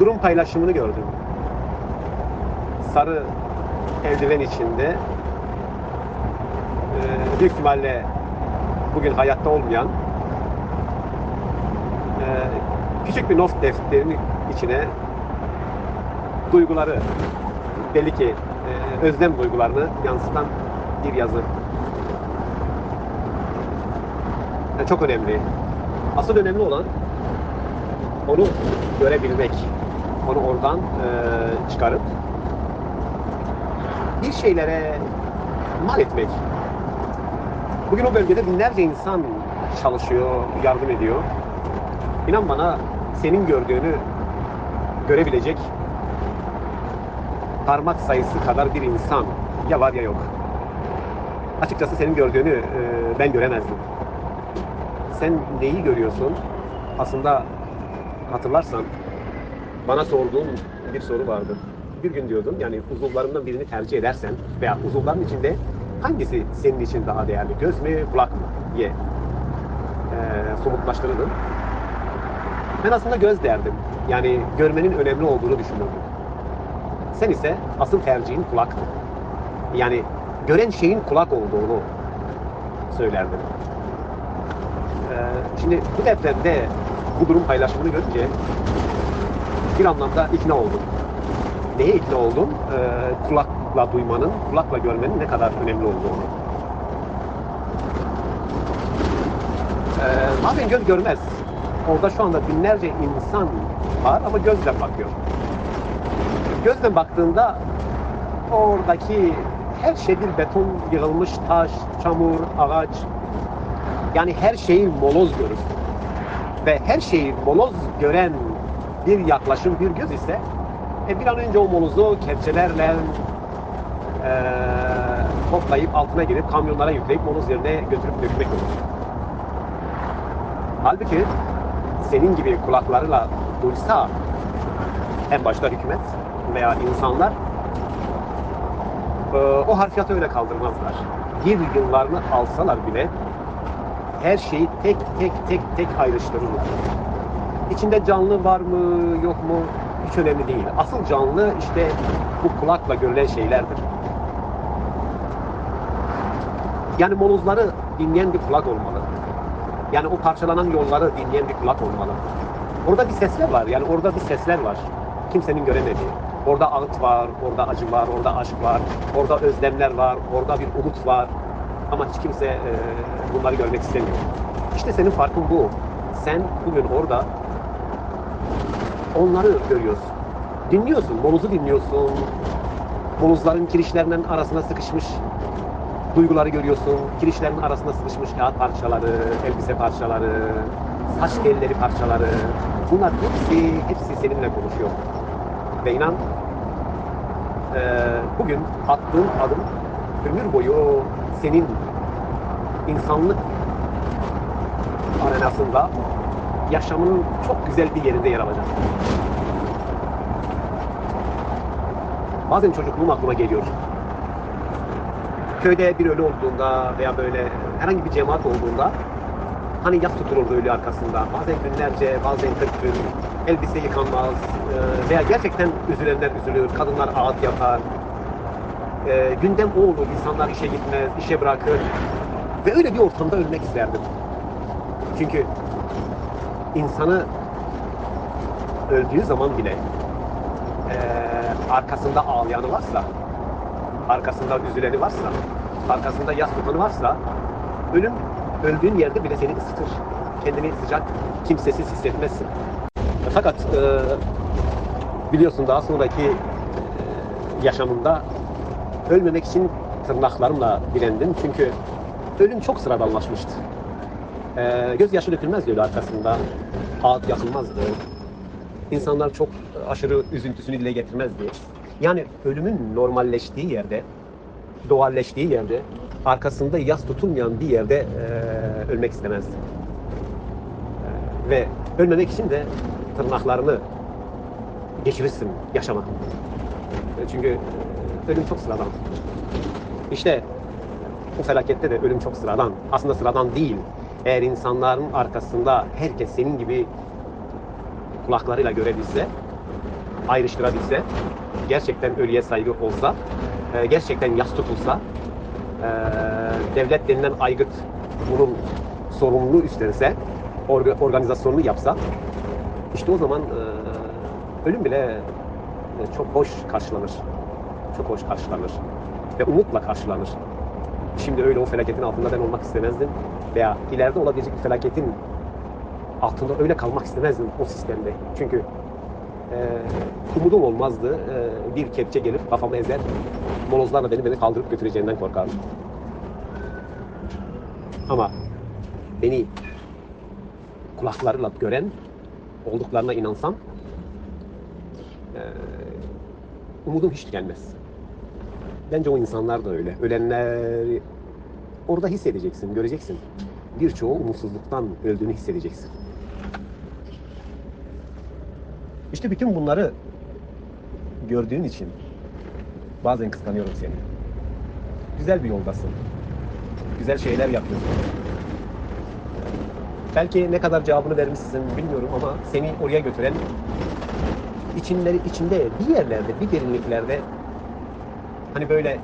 durum paylaşımını gördüm. Sarı eldiven içinde e, büyük ihtimalle bugün hayatta olmayan e, küçük bir not defterinin içine duyguları belli ki e, özlem duygularını yansıtan bir yazı. Yani çok önemli. Asıl önemli olan onu görebilmek. Onu oradan e, çıkarıp bir şeylere mal etmek. Bugün o bölgede binlerce insan çalışıyor, yardım ediyor. İnan bana senin gördüğünü görebilecek parmak sayısı kadar bir insan ya var ya yok. Açıkçası senin gördüğünü e, ben göremezdim. Sen neyi görüyorsun? Aslında hatırlarsan bana sorduğun bir soru vardı. Bir gün diyordun yani uzuvlarından birini tercih edersen veya uzuvların içinde hangisi senin için daha değerli? Göz mü, kulak mı? diye e, somutlaştırırdın. Ben aslında göz derdim. Yani görmenin önemli olduğunu düşünürdüm. Sen ise asıl tercihin kulaktı. Yani gören şeyin kulak olduğunu söylerdin. Ee, şimdi bu depremde bu durum paylaşımını görünce bir anlamda ikna oldum. Neye ikna oldum? Ee, kulakla duymanın, kulakla görmenin ne kadar önemli olduğunu. Ee, bazen göz görmez. Orada şu anda binlerce insan var ama gözle bakıyor. Gözle baktığında oradaki her şey bir beton yığılmış taş, çamur, ağaç. Yani her şeyi moloz görür. Ve her şeyi moloz gören bir yaklaşım, bir göz ise e, bir an önce o molozu kepçelerle e, toplayıp altına girip kamyonlara yükleyip moloz yerine götürüp dökmek olur. Halbuki senin gibi kulaklarıyla duysa en başta hükümet veya insanlar e, o harfiyatı öyle kaldırmazlar. Bir yıllarını alsalar bile her şeyi tek tek tek tek ayrıştırırlar. İçinde canlı var mı yok mu hiç önemli değil. Asıl canlı işte bu kulakla görülen şeylerdir. Yani molozları dinleyen bir kulak olmalı. Yani o parçalanan yolları dinleyen bir kulak olmalı. Orada bir sesler var. Yani orada bir sesler var. Kimsenin göremediği. Orada ağıt var, orada acı var, orada aşk var, orada özlemler var, orada bir umut var. Ama hiç kimse e, bunları görmek istemiyor. İşte senin farkın bu. Sen bugün orada onları görüyorsun. Dinliyorsun, moluzu dinliyorsun. Moluzların kirişlerinin arasına sıkışmış duyguları görüyorsun. Kirişlerin arasında sıkışmış kağıt parçaları, elbise parçaları, saç telleri parçaları. Bunlar hepsi, hepsi seninle konuşuyor. Ve inan eee, bugün attığın adım ömür boyu senin insanlık arenasında yaşamının çok güzel bir yerinde yer alacak. Bazen çocukluğum aklıma geliyor. Köyde bir ölü olduğunda veya böyle herhangi bir cemaat olduğunda hani yas tutulurdu ölü arkasında. Bazen günlerce, bazen 40 gün elbise yıkanmaz e, veya gerçekten üzülenler üzülür, kadınlar ağıt yapar. E, gündem o olur, insanlar işe gitmez, işe bırakır ve öyle bir ortamda ölmek isterdim. Çünkü insanı öldüğü zaman bile e, arkasında ağlayanı varsa, arkasında üzüleni varsa, arkasında yas tutanı varsa ölüm öldüğün yerde bile seni ısıtır. Kendini sıcak, kimsesiz hissetmezsin. Fakat e, biliyorsun daha sonraki e, yaşamında ölmemek için tırnaklarımla direndim. Çünkü ölüm çok sıradanlaşmıştı. E, gözyaşı dökülmezdi ölü arkasında. Ağıt yakılmazdı. İnsanlar çok aşırı üzüntüsünü dile getirmezdi. Yani ölümün normalleştiği yerde, doğalleştiği yerde, arkasında yas tutulmayan bir yerde e, ölmek istemezdi. E, ve ölmemek için de tırnaklarını geçirirsin yaşama. E, çünkü e, ölüm çok sıradan. İşte bu felakette de ölüm çok sıradan. Aslında sıradan değil. Eğer insanların arkasında herkes senin gibi kulaklarıyla görebilse ayrıştırabilse, gerçekten ölüye saygı olsa, e, gerçekten yas tutulsa, e, devlet denilen aygıt bunun sorumluluğu üstlense, orga- organizasyonunu yapsa, işte o zaman e, ölüm bile e, çok hoş karşılanır. Çok hoş karşılanır. Ve umutla karşılanır. Şimdi öyle o felaketin altında ben olmak istemezdim. Veya ileride olabilecek bir felaketin altında öyle kalmak istemezdim o sistemde. Çünkü e, umudum olmazdı. E, bir kepçe gelip kafamı ezer, molozlarla beni beni kaldırıp götüreceğinden korkardım. Ama beni kulaklarıyla gören, olduklarına inansam e, umudum hiç gelmez. Bence o insanlar da öyle. Ölenleri orada hissedeceksin, göreceksin. Birçoğu umutsuzluktan öldüğünü hissedeceksin. İşte bütün bunları gördüğün için bazen kıskanıyorum seni. Güzel bir yoldasın. Güzel şeyler yapıyorsun. Belki ne kadar cevabını vermişsin bilmiyorum ama seni oraya götüren içinleri içinde bir yerlerde, bir derinliklerde hani böyle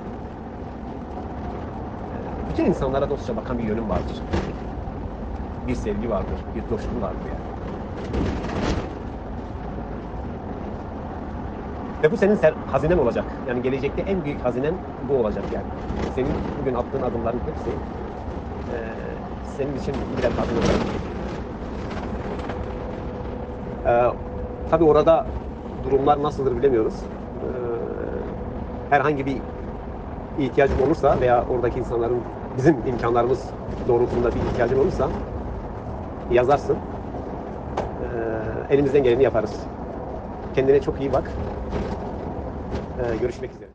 bütün insanlara dostça bakan bir yönün vardır. Bir sevgi vardır, bir coşku vardır yani. Ve bu senin ser, hazinen olacak. Yani gelecekte en büyük hazinen bu olacak yani. Senin bugün attığın adımların hepsi e, senin için birer hazine olacak. E, tabii orada durumlar nasıldır bilemiyoruz. E, herhangi bir ihtiyacın olursa veya oradaki insanların bizim imkanlarımız doğrultusunda bir ihtiyacın olursa yazarsın. E, elimizden geleni yaparız. Kendine çok iyi bak. Ee, görüşmek üzere.